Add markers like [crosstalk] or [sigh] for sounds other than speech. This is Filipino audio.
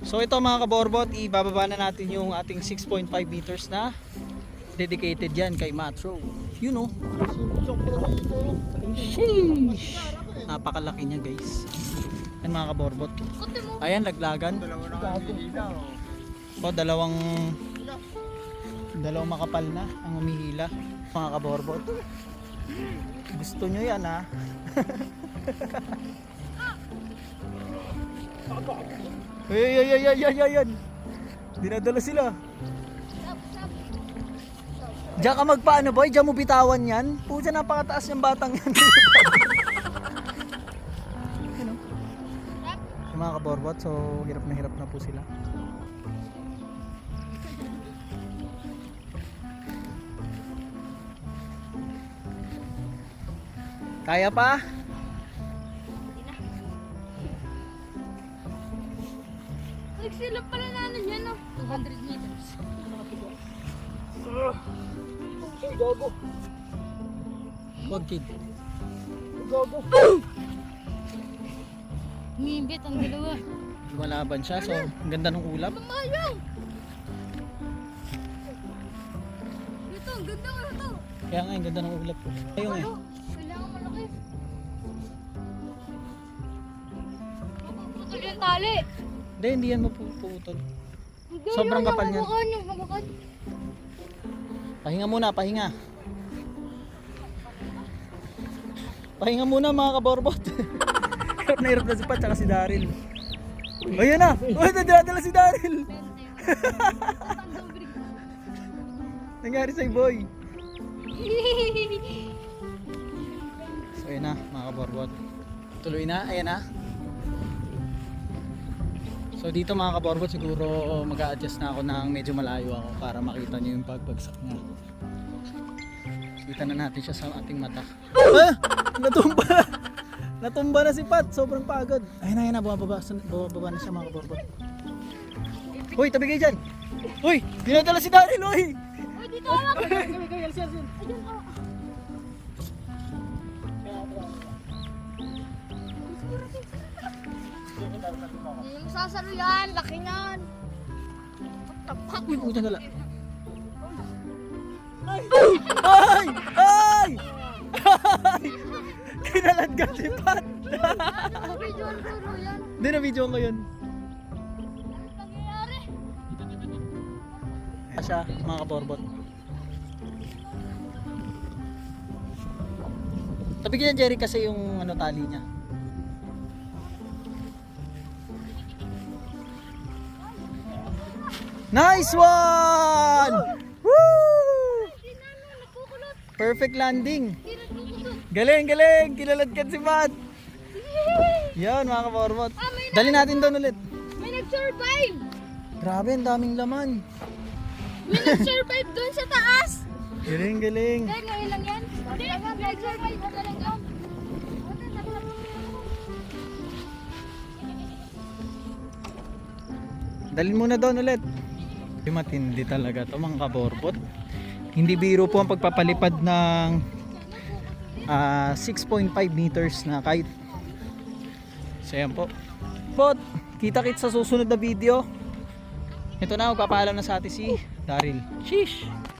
So ito mga kaborbot, ibababa na natin yung ating 6.5 meters na dedicated yan kay Matro. You know. Sheesh. Napakalaki niya guys. Yan mga kaborbot. Ayan, laglagan. O, dalawang dalawang makapal na ang umihila mga kaborbot. Gusto nyo yan ha? [laughs] Ay, ay, ay, ay, ay, ay, ay. Dinadala sila. Diyan ka magpaano boy? Diyan mo bitawan yan? Pusa napakataas yung batang yan. Ano? [laughs] Yung mga kaborbot, so hirap na hirap na po sila. Kaya pa? Nagsilap pala namin yan, no? 200 meters. Wag kid. Umiimbit ang dalawa. Lumalaban siya, so ang ganda ng ulap. Mamayang! Ito, ang ganda ko ito. Kaya nga, ang ganda ng ulap po. Ayun eh. Ano? Kailangan malaki. Puputol yung tali. Hindi, hindi yan mapuputol. Sobrang kapal niyan. Pahinga muna, pahinga. Pahinga muna mga kaborbot. [laughs] hirap na hirap na si Pat tsaka si Daryl. Ayun na! Uy, nadala si Daryl! [laughs] Nangyari sa'yo boy. [laughs] So ayun na mga kaborbot. Tuloy na, ayan na. So dito mga kaborbot siguro mag adjust na ako ng medyo malayo ako para makita nyo yung pagbagsak niya. Kita na natin siya sa ating mata. Ah! Natumba! Natumba na si Pat. Sobrang pagod. Ayun na, ayun na. Bumababa, bumababa na siya mga kaborbot. Uy, tabi kayo dyan! Uy! Dinadala si Daryl, uy! Uy, dito hawak. Kami, kami, alsin, alsin. Ayun, Hindi mo sasaro yan. Laki nan. Tapak. Uy, puta dala. Ay! Ay! Ay! Ay! Kinalat ka si Pat! Ang turo yan. Hindi na video ko yun. Ano nangyayari? Siya, mga kaborbot. Tabi ka Jerry, kasi yung ano tali niya. Nice one! Woo! Perfect landing. Galing, galing! Kilalagkat si Pat! Yan, mga kaborbot. Ah, Dali natin doon ulit. may nag-survive. Grabe, ang daming laman. May nag-survive doon sa taas. Galing, galing. Dahil ngayon lang yan. Nag-survive na talaga. Dalhin mo na doon ulit. Matindi talaga to mga kaborbot. Hindi biro po ang pagpapalipad ng ah, 6.5 meters na kite. So yan po. Bot, kita kit sa susunod na video. Ito na, magpapaalam na sa atin si Daryl. Sheesh!